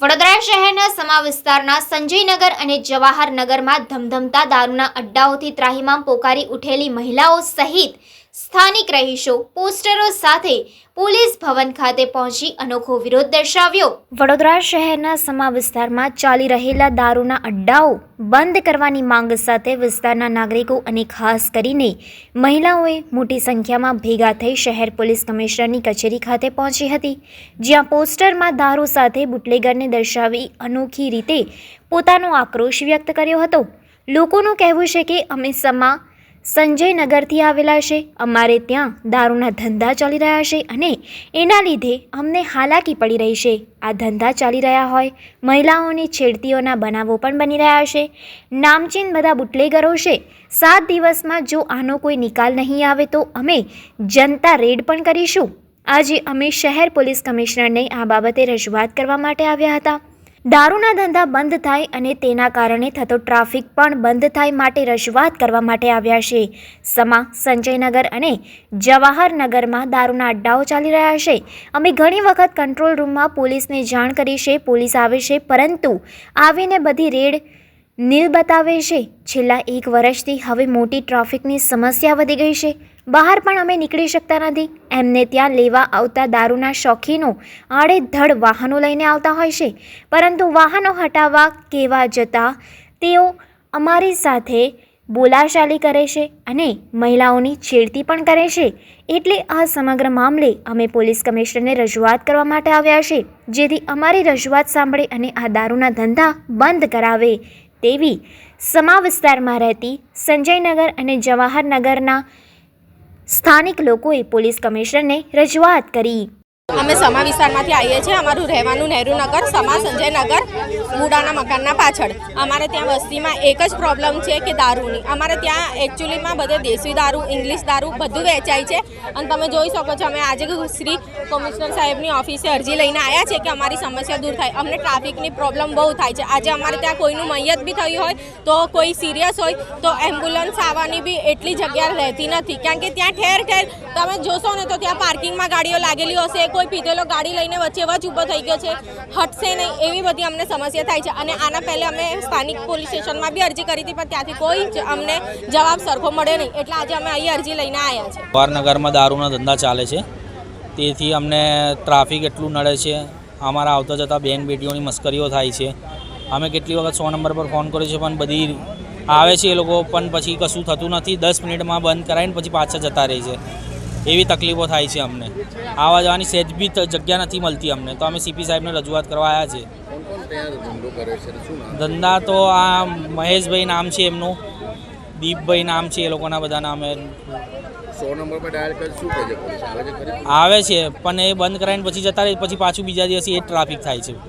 વડોદરા શહેરના સમા વિસ્તારના સંજયનગર અને જવાહરનગરમાં ધમધમતા દારૂના અડ્ડાઓથી ત્રાહિમામ પોકારી ઉઠેલી મહિલાઓ સહિત સ્થાનિક રહીશો પોસ્ટરો સાથે પોલીસ ભવન ખાતે પહોંચી અનોખો વિરોધ દર્શાવ્યો. વડોદરા શહેરના સમા વિસ્તારમાં ચાલી રહેલા દારૂના અડ્ડાઓ બંધ કરવાની માંગ સાથે વિસ્તારના નાગરિકો અને ખાસ કરીને મહિલાઓએ મોટી સંખ્યામાં ભેગા થઈ શહેર પોલીસ કમિશનરની કચેરી ખાતે પહોંચી હતી, જ્યાં પોસ્ટરમાં દારૂ સાથે બુટલેગરને દર્શાવી અનોખી રીતે પોતાનો આક્રોશ વ્યક્ત કર્યો હતો. લોકોનું કહેવું છે કે અમે સમા સંજયનગરથી આવેલા છે. અમારે ત્યાં દારૂના ધંધા ચાલી રહ્યા છે અને એના લીધે અમને હાલાકી પડી રહી છે. આ ધંધા ચાલી રહ્યા હોય, મહિલાઓની છેડતીઓના બનાવો પણ બની રહ્યા છે. નામચીન બધા બુટલેગરો છે. સાત દિવસમાં જો આનો કોઈ નિકાલ નહીં આવે તો અમે જનતા રેડ પણ કરીશું. આજે અમે શહેર પોલીસ કમિશનરને આ બાબતે રજૂઆત કરવા માટે આવ્યા હતા. દારૂના ધંધા બંધ થાય અને તેના કારણે થતો ટ્રાફિક પણ બંધ થાય માટે રજૂઆત કરવા માટે આવ્યા છે. સમા, સંજયનગર અને જવાહરનગરમાં દારૂના અડ્ડાઓ ચાલી રહ્યા છે. અમે ઘણી વખત કંટ્રોલ રૂમમાં પોલીસને જાણ કરી છે. પોલીસ આવે છે, પરંતુ આવીને બધી રેડ નીલ બતાવે છે. છેલ્લા એક વર્ષથી હવે મોટી ટ્રાફિકની સમસ્યા વધી ગઈ છે. બહાર પણ અમે નીકળી શકતા નથી. એમને ત્યાં લેવા આવતા દારૂના શોખીનો આડેધડ વાહનો લઈને આવતા હોય છે. પરંતુ વાહનો હટાવવા કેવા જતા તેઓ અમારી સાથે બોલાશાલી કરે છે અને મહિલાઓની છેડતી પણ કરે છે. એટલે આ સમગ્ર મામલે અમે પોલીસ કમિશનરને રજૂઆત કરવા માટે આવ્યા છે. જેથી અમારી રજૂઆત સાંભળે અને આ દારૂના ધંધા બંધ કરાવે તેવી સમા વિસ્તારમાં રહેતી સંજયનગર અને જવાહરનગરના સ્થાનિક લોકોએ પોલીસ કમિશનરને રજૂઆત કરી. અમે સમા વિસ્તારમાંથી આવીએ છીએ. અમારું રહેવાનું નહેરુનગર સમા સંજયનગર બુડાના મકાનના પાછળ. અમારે ત્યાં વસ્તીમાં એક જ પ્રોબ્લેમ છે કે દારૂની. અમારે ત્યાં એકચ્યુઅલીમાં બધે દેશી દારૂ, ઇંગ્લિશ દારૂ બધું વેચાય છે. અને તમે જોઈ શકો છો, અમે આજે શ્રી કમિશનર સાહેબની ઓફિસે અરજી લઈને આવ્યા છે કે અમારી સમસ્યા દૂર થાય. અમને ટ્રાફિકની પ્રોબ્લેમ બહુ થાય છે. આજે અમારે ત્યાં કોઈનું મૈયત બી થયું હોય, તો કોઈ સિરિયસ હોય, તો એમ્બ્યુલન્સ આવવાની બી એટલી જગ્યા રહેતી નથી. કારણ કે ત્યાં ઠેર ઠેર તમે જોશો ને તો ત્યાં પાર્કિંગમાં ગાડીઓ લાગેલી હશે કોઈ પીધેલો ગાડી લઈને વચ્ચે વચ ઊભો થઈ ગયો છે. હટશે નહીં એવી બધી અમને સમસ્યા થાય છે. અને આના પહેલે અમે સ્થાનિક પોલીસ સ્ટેશનમાં બી અરજી કરી હતી, પણ ત્યાંથી કોઈ અમને જવાબ સરખો મળ્યો નહીં. એટલે આજે અમે અહીં અરજી લઈને આવ્યા છે વારનગરમાં દારૂના ધંધા ચાલે છે. તેથી અમને ટ્રાફિક એટલું નડે છે. અમારા આવતા જતા બેન બેટીઓની મસ્કરીઓ થાય છે. અમે કેટલી વખત સો નંબર પર ફોન કર્યો છે, પણ બધી આવે છે એ લોકો, પણ પછી કશું થતું નથી. દસ મિનિટમાં બંધ કરાવીને પછી પાછા જતા રહે છે. એવી તકલીફો થાય છે અમને. આવવા જવાની સહેજ બી જગ્યા નથી મળતી અમને. તો અમે સીપી સાહેબને રજૂઆત કરવા આવ્યા છે? ધંધો તો આ મહેશભાઈ નામ છે એમનું. દીપભાઈ નામ છે એ લોકોના બધા નામે. આવે છે પણ એ બંધ કરાવીને પછી જતા રહે પછી પાછું બીજા દિવસે એ ટ્રાફિક થાય છે.